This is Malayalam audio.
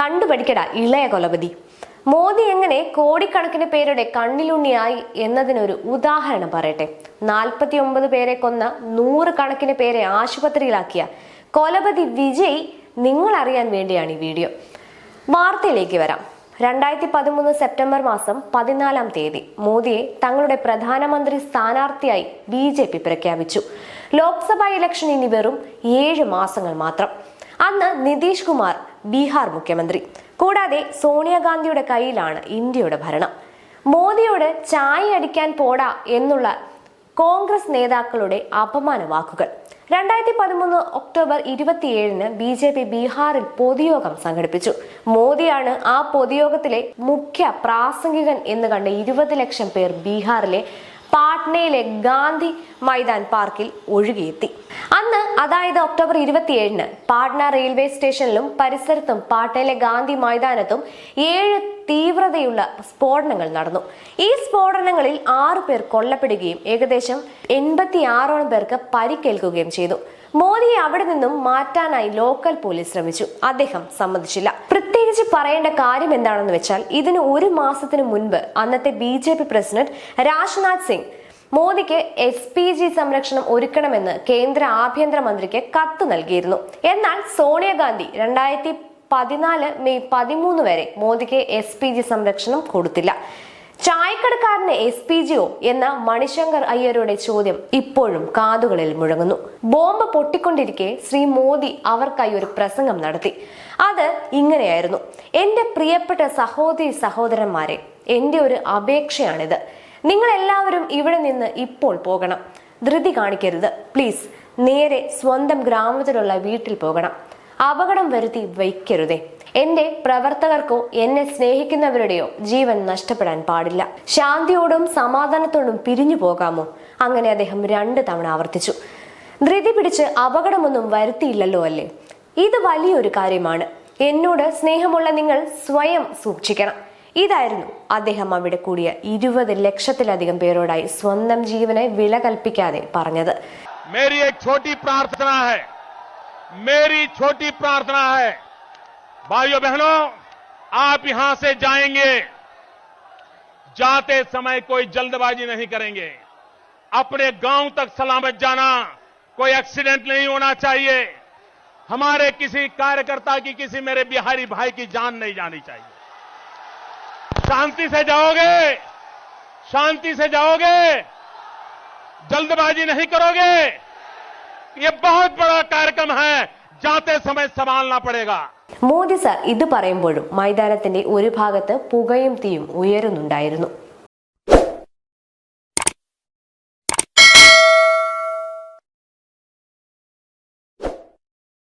കണ്ടുപഠിക്കട ഇളയ കൊലപതി മോദി എങ്ങനെ കോടിക്കണക്കിന് പേരുടെ കണ്ണിലുണ്ണിയായി എന്നതിനൊരു ഉദാഹരണം പറയട്ടെ. നാൽപ്പത്തി ഒമ്പത് പേരെ കൊന്ന നൂറ് കണക്കിന് പേരെ ആശുപത്രിയിലാക്കിയ കൊലപതി വിജയ് നിങ്ങൾ അറിയാൻ വേണ്ടിയാണ് ഈ വീഡിയോ. വാർത്തയിലേക്ക് വരാം. രണ്ടായിരത്തി പതിമൂന്ന് സെപ്റ്റംബർ മാസം പതിനാലാം തീയതി മോദിയെ തങ്ങളുടെ പ്രധാനമന്ത്രി സ്ഥാനാർത്ഥിയായി ബി ജെ പി പ്രഖ്യാപിച്ചു. ലോക്സഭാ ഇലക്ഷൻ ഇനി വെറും ഏഴ് മാസങ്ങൾ മാത്രം. അന്ന് നിതീഷ് കുമാർ ബീഹാർ മുഖ്യമന്ത്രി. കൂടാതെ സോണിയാഗാന്ധിയുടെ കയ്യിലാണ് ഇന്ത്യയുടെ ഭരണം. മോദിയോട് ചായ അടിക്കാൻ പോടാ എന്നുള്ള കോൺഗ്രസ് നേതാക്കളുടെ അപമാന വാക്കുകൾ. രണ്ടായിരത്തി പതിമൂന്ന് ഒക്ടോബർ ഇരുപത്തിയേഴിന് ബി ജെ പി ബീഹാറിൽ പൊതുയോഗം സംഘടിപ്പിച്ചു. മോദിയാണ് ആ പൊതുയോഗത്തിലെ മുഖ്യ പ്രാസംഗികൻ എന്ന് കണ്ട ഇരുപത് ലക്ഷം പേർ ബീഹാറിലെ പാട്നയിലെ ഗാന്ധി മൈതാൻ പാർക്കിൽ ഒഴുകിയെത്തി. അന്ന് അതായത് ഒക്ടോബർ ഇരുപത്തിയേഴിന് പാട്ന റെയിൽവേ സ്റ്റേഷനിലും പരിസരത്തും പാട്നയിലെ ഗാന്ധി മൈതാനത്തും ഏഴ് തീവ്രതയുള്ള സ്ഫോടനങ്ങൾ നടന്നു. ഈ സ്ഫോടനങ്ങളിൽ ആറു പേർ കൊല്ലപ്പെടുകയും ഏകദേശം എൺപത്തി ആറോളം പേർക്ക് പരിക്കേൽക്കുകയും ചെയ്തു. മോദിയെ അവിടെ നിന്നും മാറ്റാനായി ലോക്കൽ പോലീസ് ശ്രമിച്ചു. അദ്ദേഹം സമ്മതിച്ചില്ല. പ്രത്യേകിച്ച് പറയേണ്ട കാര്യം എന്താണെന്ന് വെച്ചാൽ ഇതിന് ഒരു മാസത്തിന് മുൻപ് അന്നത്തെ B J P president Rajnath Singh മോദിക്ക് എസ് പി ജി സംരക്ഷണം ഒരുക്കണമെന്ന് കേന്ദ്ര ആഭ്യന്തര മന്ത്രിക്ക് കത്ത് നൽകിയിരുന്നു. എന്നാൽ സോണിയാഗാന്ധി രണ്ടായിരത്തി പതിനാല് മെയ് പതിമൂന്ന് വരെ മോദിക്ക് എസ് പി ജി സംരക്ഷണം കൊടുത്തില്ല. ചായക്കടക്കാരന് എസ് പി ജിയോ എന്ന മണിശങ്കർ അയ്യരുടെ ചോദ്യം ഇപ്പോഴും കാതുകളിൽ മുഴങ്ങുന്നു. ബോംബ് പൊട്ടിക്കൊണ്ടിരിക്കെ ശ്രീ മോദി അവർക്കായി ഒരു പ്രസംഗം നടത്തി. അത് ഇങ്ങനെയായിരുന്നു. എന്റെ പ്രിയപ്പെട്ട സഹോദരി സഹോദരന്മാരെ എന്റെ ഒരു അപേക്ഷയാണിത്. നിങ്ങൾ എല്ലാവരും ഇവിടെ നിന്ന് ഇപ്പോൾ പോകണം. ധൃതി കാണിക്കരുത്. പ്ലീസ് നേരെ സ്വന്തം ഗ്രാമത്തിലുള്ള വീട്ടിൽ പോകണം. അപകടം വരുത്തി വയ്ക്കരുതേ. എന്റെ പ്രവർത്തകർക്കോ എന്നെ സ്നേഹിക്കുന്നവരുടെയോ ജീവൻ നഷ്ടപ്പെടാൻ പാടില്ല. ശാന്തിയോടും സമാധാനത്തോടും പിരിഞ്ഞു പോകാമോ? അങ്ങനെ അദ്ദേഹം രണ്ട് തവണ ആവർത്തിച്ചു. ധൃതി പിടിച്ച് അപകടമൊന്നും വരുത്തിയില്ലല്ലോ അല്ലേ? ഇത് വലിയൊരു കാര്യമാണ്. എന്നോട് സ്നേഹമുള്ള നിങ്ങൾ സ്വയം സൂക്ഷിക്കണം. ഇതായിരുന്നു അദ്ദേഹം അവിടെ കൂടിയ ഇരുപത് ലക്ഷത്തിലധികം പേരോടായി സ്വന്തം ജീവനെ വില കൽപ്പിക്കാതെ പറഞ്ഞത്. മേരി ചോട്ടി പ്രാർത്ഥന ഹൈ. മേരി ചോട്ടി പ്രാർത്ഥന ഹൈ. भाइयों, बहनों, आप यहाँ से जाएँगे। जाते समय कोई जल्दबाजी नहीं करेंगे। अपने गाँव तक सलामत जाना कोई एक्सीडेंट नहीं होना चाहिए। हमारे किसी कार्यकर्ता की, किसी मेरे बिहारी भाई की जान नहीं जानी चाहिए। शांति से जाओगे, शांति से जाओगे, जल्दबाजी नहीं करोगे। ये बहुत बड़ा कार्यक्रम है। जाते समय संभालना पड़ेगा മോദി സർ ഇത് പറയുമ്പോഴും മൈതാനത്തിന്റെ ഒരു ഭാഗത്ത് പുകയും തീയും ഉയരുന്നുണ്ടായിരുന്നു